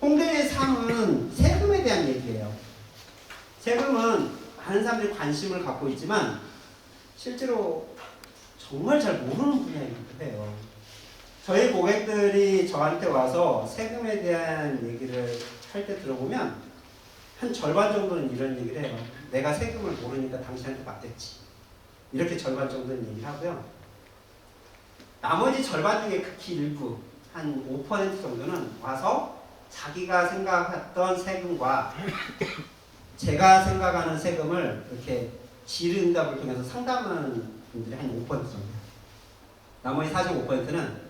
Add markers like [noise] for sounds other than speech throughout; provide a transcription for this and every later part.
홍대의 3은 세금에 대한 얘기예요. 세금은 많은 사람들이 관심을 갖고 있지만 실제로 정말 잘 모르는 분야이기도 해요. 저희 고객들이 저한테 와서 세금에 대한 얘기를 할 때 들어보면 한 절반 정도는 이런 얘기를 해요. 내가 세금을 모르니까 당신한테 맡겼지. 이렇게 절반 정도는 얘기를 하고요. 나머지 절반 중에 극히 일부, 한 5% 정도는 와서 자기가 생각했던 세금과 제가 생각하는 세금을 이렇게 질의응답을 통해서 상담하는 분들이 한 5% 정도예요. 나머지 45%는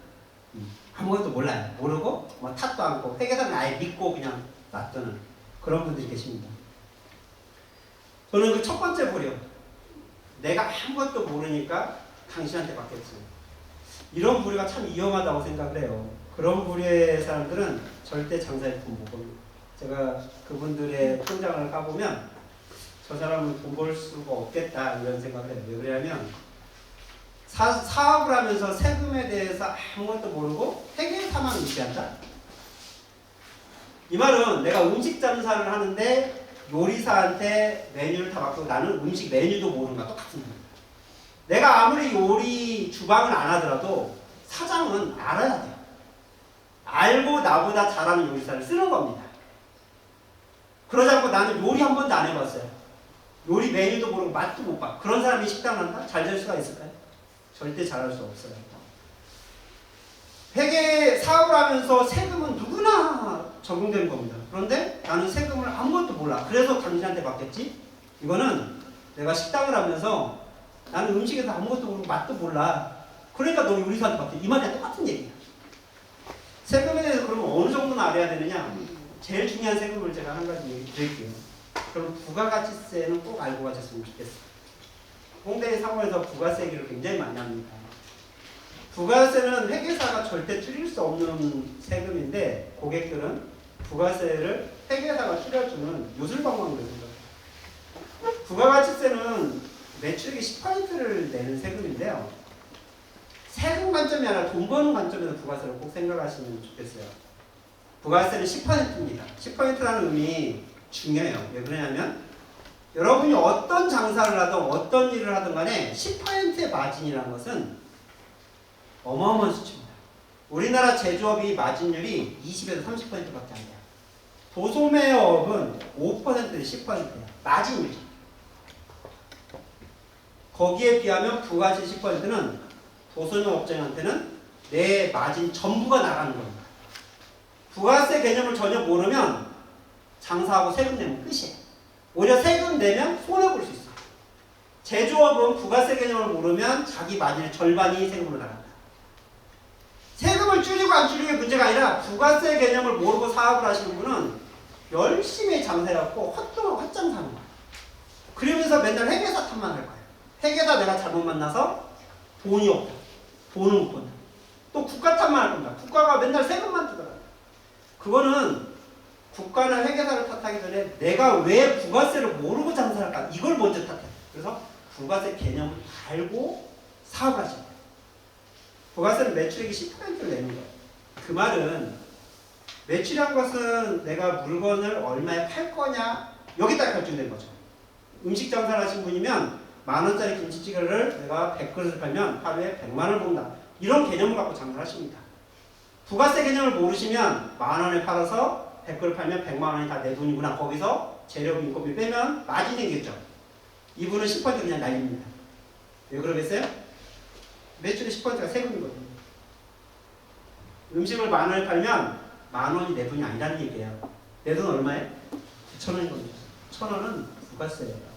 아무것도 몰라요. 모르고 뭐 탓도 않고 회계사는 아예 믿고 그냥 놔두는 그런 분들이 계십니다. 저는 그 첫 번째 부류 내가 아무것도 모르니까 당신한테 맡겼지. 이런 부류가 참 위험하다고 생각을 해요. 그런 부류의 사람들은 절대 장사에 돈 못 벌고 제가 그분들의 통장을 까보면 저 사람은 돈 벌 수가 없겠다 이런 생각을 해요. 왜 그러냐면 사, 사업을 하면서 세금에 대해서 아무것도 모르고 회계사만 유지한다. 이 말은 내가 음식 장사를 하는데 요리사한테 메뉴를 다 맡고 나는 음식 메뉴도 모르는 거야 똑같은 거야. 내가 아무리 요리 주방을 안 하더라도 사장은 알아야 돼요. 알고 나보다 잘하는 요리사를 쓰는 겁니다. 그러지 않고 나는 요리 한 번도 안 해봤어요. 요리 메뉴도 모르고 맛도 못 봐. 그런 사람이 식당 한다? 잘 될 수가 있을까요? 절대 잘할 수 없어요. 회계 사업을 하면서 세금은 누구나 적용되는 겁니다. 그런데 나는 세금을 아무것도 몰라. 그래서 당신한테 받겠지? 이거는 내가 식당을 하면서 나는 음식에서 아무것도 모르고 맛도 몰라. 그러니까 너 요리사한테 받겠지. 이 말이랑 똑같은 얘기야. 세금에 대해서 그러면 어느 정도는 알아야 되느냐? 제일 중요한 세금을 제가 한 가지 얘기 드릴게요. 그럼 부가가치세는 꼭 알고 가셨으면 좋겠어요. 홍대 상호에서 부가세 얘기를 굉장히 많이 합니다. 부가세는 회계사가 절대 줄일 수 없는 세금인데 고객들은 부가세를 회계사가 줄여주는 요술방망이로 생각해요. 부가가치세는 매출액의 10%를 내는 세금인데요. 세금 관점이 아니라 돈 버는 관점에서 부가세를 꼭 생각하시면 좋겠어요. 부가세는 10%입니다. 10%라는 의미 중요해요. 왜 그러냐면 여러분이 어떤 장사를 하든 어떤 일을 하든 간에 10%의 마진이라는 것은 어마어마한 수치입니다. 우리나라 제조업이 마진율이 20에서 30%밖에 안 돼요. 도소매업은 5%에 10%예요. 마진율이. 거기에 비하면 부가세 10%는 도소매업 업장한테는 내 마진 전부가 나가는 겁니다. 부가세 개념을 전혀 모르면 장사하고 세금 내면 끝이에요. 오히려 세금 내면 손해볼 수 있어. 제조업은 부가세 개념을 모르면 자기 마진의 절반이 세금으로 나간다. 세금을 줄이고 안 줄이는 게 문제가 아니라 부가세 개념을 모르고 사업을 하시는 분은 열심히 장사해갖고 헛돈 헛장 사는 거야. 그러면서 맨날 회계사 탓만 할 거야. 회계사 내가 잘못 만나서 돈이 없다. 돈을 못 번다. 또 국가 탓만 할 겁니다. 국가가 맨날 세금만 뜯어가. 그거는 국가나 회계사를 탓하기 전에 내가 왜 부가세를 모르고 장사를 할까? 이걸 먼저 탓해. 그래서 부가세 개념을 알고 돼요. 부가세는 매출액이 10%를 내는 거예요. 그 말은 매출이란 것은 내가 물건을 얼마에 팔 거냐 여기다 결정된 거죠. 음식 장사를 하신 분이면 만 원짜리 김치찌개를 내가 100그릇을 팔면 하루에 100만 원 번다. 이런 개념을 갖고 장사를 하십니다. 부가세 개념을 모르시면 만 원에 팔아서 100그릇 팔면 100만 원이 다 내 돈이구나. 거기서 재료비 인건비 빼면 마진이 생겼죠. 이분은 10% 그냥 날립니다. 왜 그러겠어요? 매출의 10%가 세금이거든요. 음식을 만 원에 팔면 만 원이 내 돈이 아니라는 얘기예요. 내 돈 얼마에? 9천 원인 겁니다. 천 원은 부가세예요.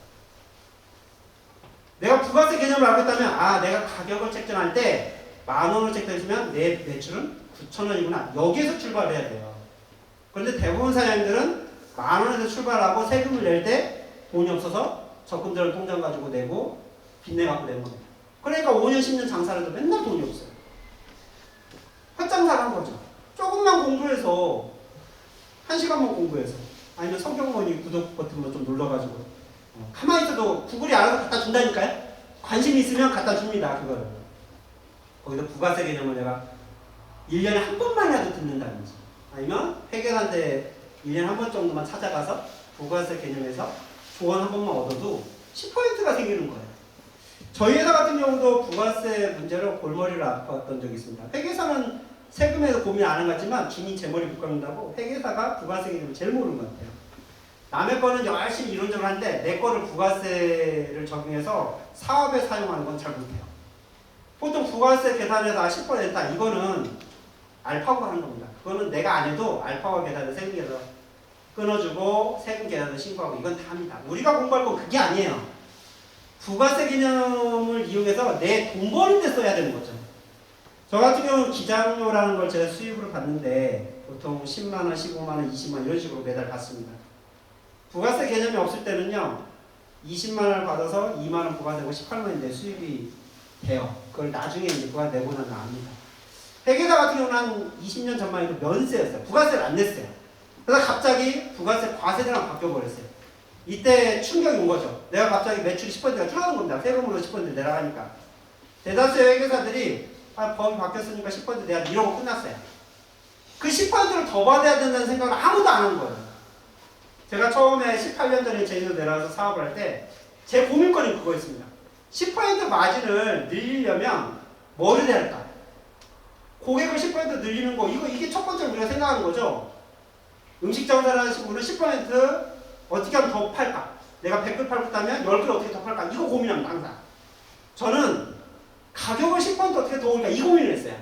내가 부가세 개념을 알고 있다면 아 내가 가격을 책정할 때 만 원을 책정했으면 내 매출은 9천 원이구나. 여기에서 출발해야 돼요. 그런데 대부분 사장님들은 만 원에서 출발하고 세금을 낼 때 돈이 없어서 적금들을 통장 가지고 내고 빚내 갖고 내는 겁니다. 그러니까 5년 10년 장사를 해도 맨날 돈이 없어요. 헛장사를 한 거죠. 조금만 공부해서 한 시간만 공부해서 아니면 성경원이 구독 버튼만 좀 눌러가지고 어, 가만히 있어도 구글이 알아서 갖다 준다니까요. 관심 있으면 갖다 줍니다. 그거를. 거기서 부가세 개념을 내가 1년에 한 번만이라도 듣는다든지 아니면 회계사한테 1년에 한 번 정도만 찾아가서 부가세 개념에서 조언 한 번만 얻어도 10%가 생기는 거예요. 저희 회사 같은 경우도 부가세 문제로 골머리를 아팠던 적이 있습니다. 회계사는 세금에서 고민 안 한 것 같지만 제 머리 묶어놓는다고 회계사가 부가세 개념을 제일 모르는 것 같아요. 남의 거는 열심히 이론적으로 하는데 내 거를 부가세를 적용해서 사업에 사용하는 건 잘 못해요. 보통 부가세 계산에서 10%다 이거는 알파고가 하는 겁니다. 그거는 내가 안 해도 알파고 계산을 세금 계산 끊어주고 세금 계산을 신고하고 이건 다 합니다. 우리가 공부할 건 그게 아니에요. 부가세 개념을 이용해서 내 돈 버는 데 써야 되는 거죠. 저 같은 경우는 기장료라는 걸 제가 수입으로 받는데 보통 10만 원, 15만 원, 20만 원 이런 식으로 매달 받습니다. 부가세 개념이 없을 때는요. 20만 원을 받아서 2만 원 부가되고 18만 원인데 수입이 돼요. 그걸 나중에 이제 부가 내고 나면 압니다. 회계사 같은 경우는 한 20년 전만 해도 면세였어요. 부가세를 안 냈어요. 그래서 갑자기 부가세 과세대랑 바뀌어버렸어요. 이때 충격이 온 거죠. 내가 갑자기 매출이 10%가 줄어든 겁니다. 세금으로 10% 내려가니까. 대다수의 회계사들이 아, 법이 바뀌었으니까 10% 내가 이러고 끝났어요. 그 10%를 더 받아야 된다는 생각을 아무도 안 한 거예요. 제가 처음에 18년 전에 제주도 내려와서 사업을 할 때 제 고민거리는 그거였습니다. 10% 마진을 늘리려면 뭐를 해야 할까? 고객을 10% 늘리는 거 이거 이게 첫 번째 우리가 생각하는 거죠. 음식 장사를 하시는 분은 10% 어떻게 하면 더 팔까? 내가 100글 팔았다면 10글 어떻게 더 팔까? 이거 고민합니다 항상. 저는 가격을 10% 어떻게 더 올릴까? 이 고민을 했어요.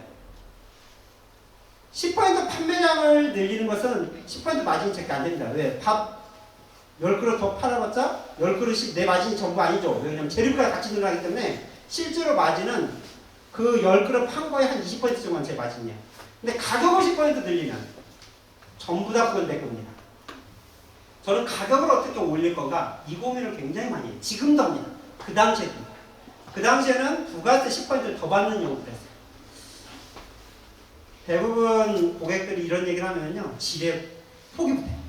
10% 판매량을 늘리는 것은 10% 마진이 절대 안 됩니다. 왜? 밥 10그릇 더 팔아봤자 10그릇이 내 마진이 전부 아니죠. 왜냐면 재료가 같이 늘어나기 때문에 실제로 마진은 그 10그릇 판 거에 한 20% 정도만 제 마진이에요. 근데 가격을 10% 늘리면 전부 다 그건 내 겁니다. 저는 가격을 어떻게 올릴 건가 이 고민을 굉장히 많이 해요. 지금도 합니다. 그 당시에도. 그 당시에는 부가세 10%를 더 받는 용도로 했어요. 대부분 고객들이 이런 얘기를 하면요. 지레 포기 못해요.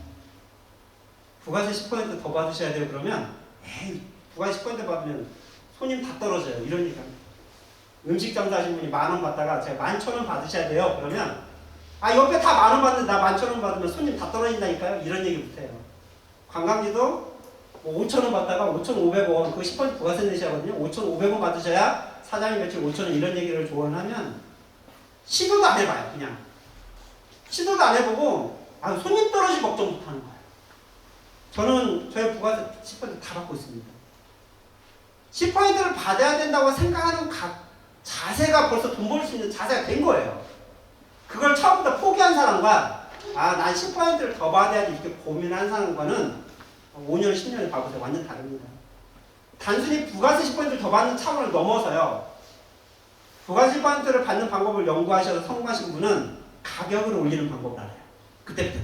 부가세 10%더 받으셔야 돼요. 그러면 에이 부가세 10% 받으면 손님 다 떨어져요. 이런 얘기 합니다. 음식 장사 하신 분이 만 원 받다가 제가 만 천 원 받으셔야 돼요. 그러면 아 옆에 다 만 원 받는데 나 만 천 원 받으면 손님 다 떨어진다니까요. 이런 얘기 못해요. 관광지도 뭐 5천 원 받다가 5,500원 그 10% 부가세 내셔야 하거든요. 5,500원 받으셔야 사장님 매출 5천 원 이런 얘기를 조언하면 시도도 안 해봐요. 그냥 시도도 안 해보고 아 손님 떨어질 걱정 못하는 거예요. 저는 저희 부가세 10%다 받고 있습니다. 10%를 받아야 된다고 생각하는 가- 자세가 벌써 돈 벌 수 있는 자세가 된 거예요. 그걸 처음부터 포기한 사람과 아, 난 10%를 더 받아야지 이렇게 고민한 사람과는 5년, 10년을 봐보세요. 완전 다릅니다. 단순히 부가세 10%를 더 받는 차원을 넘어서요. 부가세 10%를 받는 방법을 연구하셔서 성공하신 분은 가격을 올리는 방법을 알아요. 그때부터.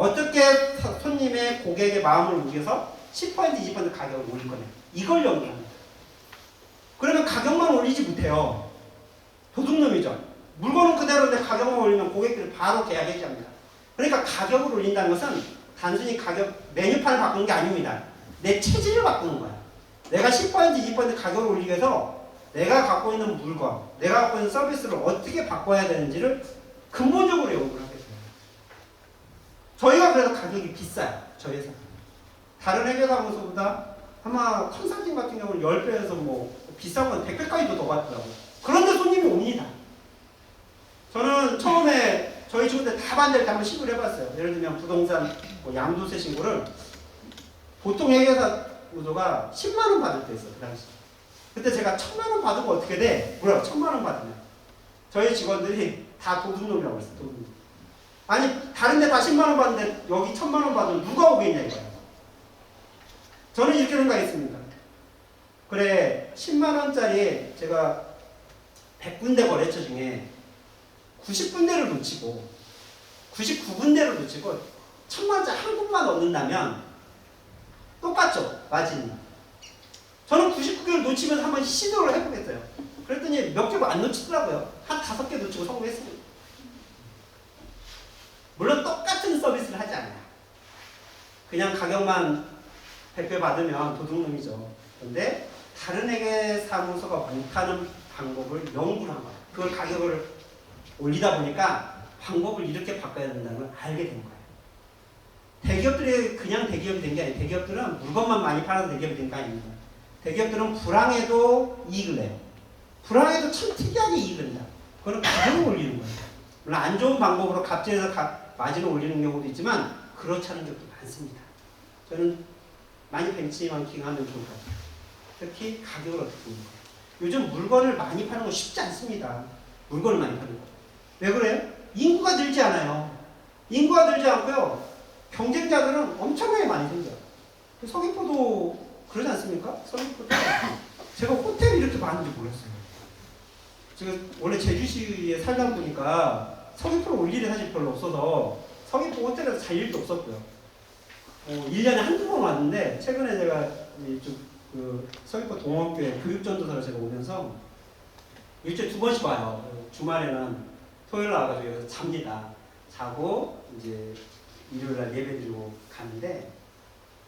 어떻게 서- 손님의 고객의 마음을 우겨서 10% 20% 가격을 올릴 거냐. 이걸 연구합니다. 그러면 가격만 올리지 못해요. 도둑놈이죠. 물건은 그대로인데 가격만 올리면 고객들이 바로 계약 해지합니다. 그러니까 가격을 올린다는 것은 단순히 가격 메뉴판을 바꾸는 게 아닙니다. 내 체질을 바꾸는 거야. 내가 10% 20% 가격을 올리기 위해서 내가 갖고 있는 물건, 내가 갖고 있는 서비스를 어떻게 바꿔야 되는지를 근본적으로 연구를. 저희가 그래서 가격이 비싸요. 저희 회사. 다른 회계사무소보다 아마 컨설팅 같은 경우는 10배에서 뭐 비싼 건 100배까지도 더 받더라고요. 그런데 손님이 옵니다. 저는 처음에 저희 친구들 다 반대할 때 한번 시도를 해봤어요. 예를 들면 부동산 뭐 양도세 신고를 보통 회계사 구조가 10만 원 받을 때 있어요. 그 당시. 그때 제가 천만 원 받으면 어떻게 돼? 뭐야? 천만 원 받으면. 저희 직원들이 다 도둑놈이라고 했어요. 도둑놈. 아니 다른 데 다 10만 원 받는데 여기 천만 원 받으면 누가 오겠냐 이거예요. 저는 이렇게 생각했습니다. 그래 10만 원짜리 제가 100군데 거래처 중에 90군데를 놓치고 99군데를 놓치고 천만 원짜리 한 군만 얻는다면 똑같죠 마진이. 저는 99개를 놓치면서 한번 시도를 해보겠어요. 그랬더니 몇개안 놓치더라고요. 한 다섯 개 놓치고 성공했어요. 물론 똑같은 서비스를 하지 않아요. 그냥 가격만 100배 받으면 도둑놈이죠. 근데 다른 회계 사무소가 못하는 방법을 연구를 한 거예요. 그걸 가격을 올리다 보니까 방법을 이렇게 바꿔야 된다는 걸 알게 된 거예요. 대기업들이 그냥 대기업이 된 게 아니에요. 대기업들은 물건만 많이 팔아서 대기업이 된게 아닙니다. 대기업들은 불황에도 이익을 내요. 불황에도 참 특이하게 이익을 내요. 그거는 가격을 올리는 거예요. 물론 안 좋은 방법으로 갑질해서 가- 마진을 올리는 경우도 있지만 그렇지 않은 경우도 많습니다. 저는 많이 벤치마킹 하면 좋을 것. 특히 가격을 어떻게 보는 거예요. 요즘 물건을 많이 파는 거 쉽지 않습니다. 물건을 많이 파는 거. 왜 그래요? 인구가 늘지 않아요. 인구가 늘지 않고요. 경쟁자들은 엄청나게 많이 생겨요. 서귀포도 그러지 않습니까? 서귀포도 [laughs] 제가 호텔이 이렇게 많은지 몰랐어요. 제가 원래 제주시에 살다 보니까 서귀포로 올 일이 사실 별로 없어서 서귀포 호텔에서 잘 일도 없었고요. 어, 1년에 한두 번 왔는데 최근에 제가 이쪽그 서귀포 동업교회 교육전도사로 제가 오면서 일주일에 두 번씩 와요. 주말에는 토요일 나와가지고 여기서 잡니다. 자고 이제 일요일 날 예배 드리고 가는데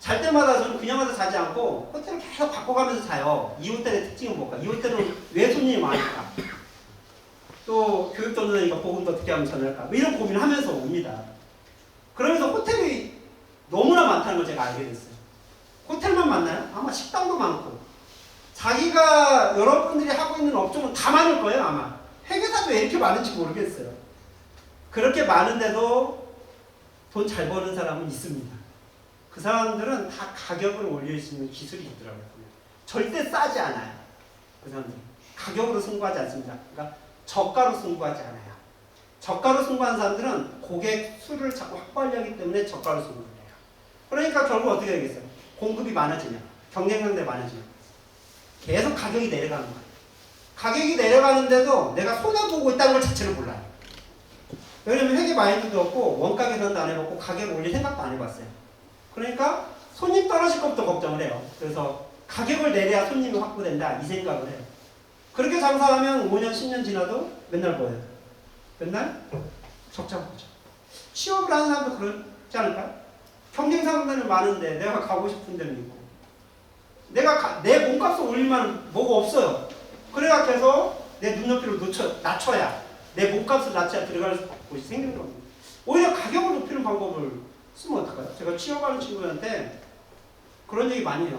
잘 때마다 저는 그냥 와서 자지 않고 호텔을 계속 바꿔가면서 자요. 이 호텔의 특징은 뭘까? 이 호텔은 왜 손님이 많을까? 또 교육 전도사니까 복음도 어떻게 하면 전할까? 뭐 이런 고민을 하면서 옵니다. 그러면서 호텔이 너무나 많다는 걸 제가 알게 됐어요. 호텔만 많나요? 아마 식당도 많고 자기가 여러분들이 하고 있는 업종은 다 많을 거예요 아마 회계사도 왜 이렇게 많은지 모르겠어요. 그렇게 많은데도 돈 잘 버는 사람은 있습니다. 그 사람들은 다 가격을 올릴 수 있는 기술이 있더라고요. 절대 싸지 않아요. 그 사람들 가격으로 승부하지 않습니다. 그러니까 저가로 승부하지 않아요. 저가로 승부하는 사람들은 고객 수를 자꾸 확보하려 하기 때문에 저가로 승부를 해요. 그러니까 결국 어떻게 되겠어요? 공급이 많아지면 경쟁력이 많아지면 계속 가격이 내려가는 거예요. 가격이 내려가는데도 내가 손해보고 있다는 걸 자체를 몰라요. 왜냐면 회계 마인드도 없고 원가 계산도 안 해봤고 가격 올릴 생각도 안 해봤어요. 그러니까 손님 떨어질 것부터 걱정을 해요. 그래서 가격을 내려야 손님이 확보된다 이 생각을 해요. 그렇게 장사하면 5년 10년 지나도 맨날 뭐예요? 맨날 적자 보죠. 취업을 하는 사람도 그렇지 않을까요? 경쟁 사람들이 많은데 내가 가고 싶은 데는 있고 내가 가- 내 몸값을 올리면 뭐가 없어요. 그래야 계속 내 눈높이를 놓쳐, 낮춰야 내 몸값을 낮춰야 들어갈 곳이 생기는 겁니다. 오히려 가격을 높이는 방법을 쓰면 어떨까요? 제가 취업하는 친구한테 그런 얘기 많이 해요.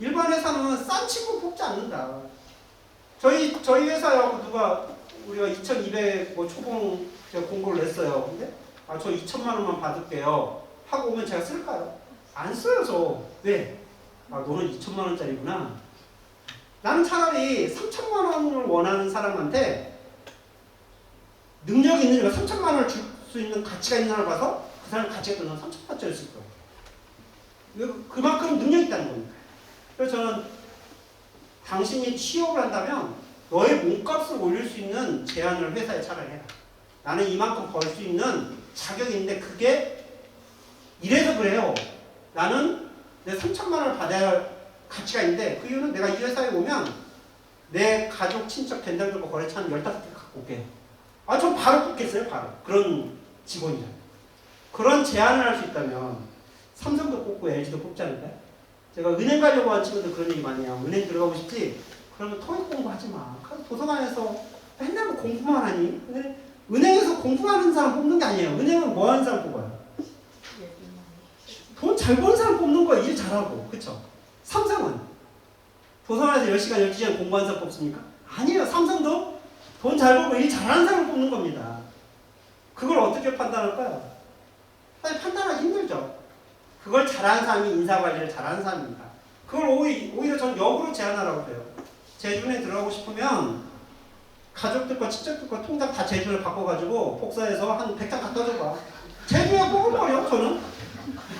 일반 회사는 싼 친구 뽑지 않는다. 저희 저희 회사하고 누가 우리가 2,200뭐 초봉 제가 공고를 냈어요. 근데 아 저 2천만 원만 받을게요. 하고 오면 제가 쓸까요? 안 써요 저. 왜? 아 너는 2천만 원짜리구나. 나는 차라리 3천만 원을 원하는 사람한테 능력이 있는 애가 3천만 원을 줄 수 있는 가치가 있는 사람을 봐서 그 사람 가치가 있는 3천만 원짜리 쓸 거예요. 왜? 그만큼 능력이 있다는 거니까. 그래서 저는 당신이 취업을 한다면 너의 몸값을 올릴 수 있는 제안을 회사에 차라리 해라. 나는 이만큼 벌 수 있는 자격이 있는데 그게 이래서 그래요. 나는 내 3천만 원을 받아야 할 가치가 있는데 그 이유는 내가 이 회사에 오면 내 가족, 친척, 된장들과 거래처 한 15개 갖고 올게요. 아, 저 바로 뽑겠어요, 바로. 그런 직원이잖아요. 그런 제안을 할 수 있다면 삼성도 뽑고 LG도 뽑지 않을까요? 제가 은행 가려고 하는 친구들 그런 얘기 많이 해요. 은행 들어가고 싶지? 그러면 토익 공부하지 마. 도서관에서 맨날 뭐 공부만 하니? 근데 은행에서 공부하는 사람 뽑는 게 아니에요. 은행은 뭐 하는 사람 뽑아요? 돈 잘 버는 사람 뽑는 거야. 일 잘하고. 그쵸? 삼성은 도서관에서 10시간, 12시간 공부하는 사람 뽑습니까? 아니에요. 삼성도 돈 잘 벌고 일 잘하는 사람 뽑는 겁니다. 그걸 어떻게 판단할까요? 사실 판단하기 힘들죠. 그걸 잘하는 사람이 인사관리를 잘하는 사람입니다. 그걸 오히려, 오히려 전 역으로 제안하라고 해요. 제주에 들어가고 싶으면 가족들 과 친척들 과 통장 다 제주를 바꿔가지고 복사해서 한 100장 갖다 줘봐. 제주에 뽑을 거예요, 저는.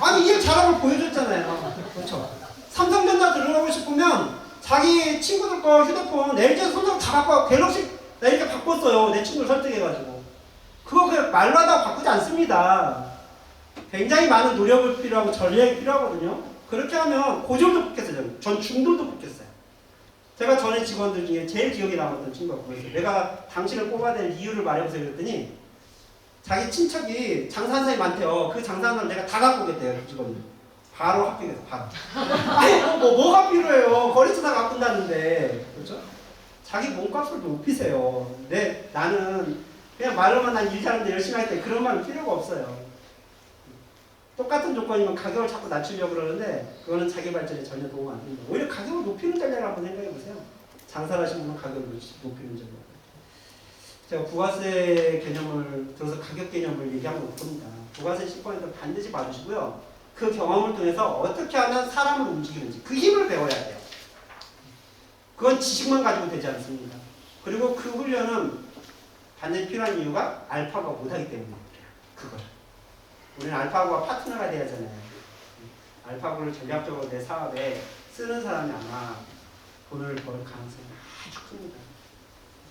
아니, 일 잘하는 걸 보여줬잖아요. 그렇죠. 삼성전자 들어가고 싶으면 자기 친구들 거 휴대폰 LG 손잡 다 바꿔 갤럭시 나 이렇게 바꿨어요. 내 친구를 설득해가지고. 그거 그냥 말로 하다가 바꾸지 않습니다. 굉장히 많은 노력을 필요하고 전략이 필요하거든요. 그렇게 하면 고졸도 뽑겠어요. 전 중졸도 뽑겠어요. 제가 전에 직원들 중에 제일 기억에 남았던 친구가 그거예요. 내가 당신을 뽑아야 될 이유를 말해보세요. 그랬더니 자기 친척이 장사하는 사람이 많대요. 그 장사하는 사람 내가 다 갖고 오겠대요. 그 직원들. 바로 합격해서 바로. [laughs] 아니 뭐, 뭐 뭐가 필요해요. 거래처 다 갖고 온다는데 그렇죠? 자기 몸값을 높이세요. 내 나는 그냥 말로만 난 일 잘하는데 열심히 할 때 그런 말은 필요가 없어요. 똑같은 조건이면 가격을 자꾸 낮추려고 그러는데 그거는 자기 발전에 전혀 도움 안 됩니다. 오히려 가격을 높이는 전략을 한번 생각해 보세요. 장사를 하시는 분은 가격을 높이는 전략. 제가 부가세 개념을 들어서 가격 개념을 얘기하면 못합니다. 부가세 10% 반드시 봐주시고요. 그 경험을 통해서 어떻게 하면 사람을 움직이는지 그 힘을 배워야 돼요. 그건 지식만 가지고 되지 않습니다. 그리고 그 훈련은 반드시 필요한 이유가 알파가 못하기 때문에 그래요. 그걸. 우리는 알파고와 파트너가 돼야 하잖아요. 알파고를 전략적으로 내 사업에 쓰는 사람이 아마 돈을 벌 가능성이 아주 큽니다.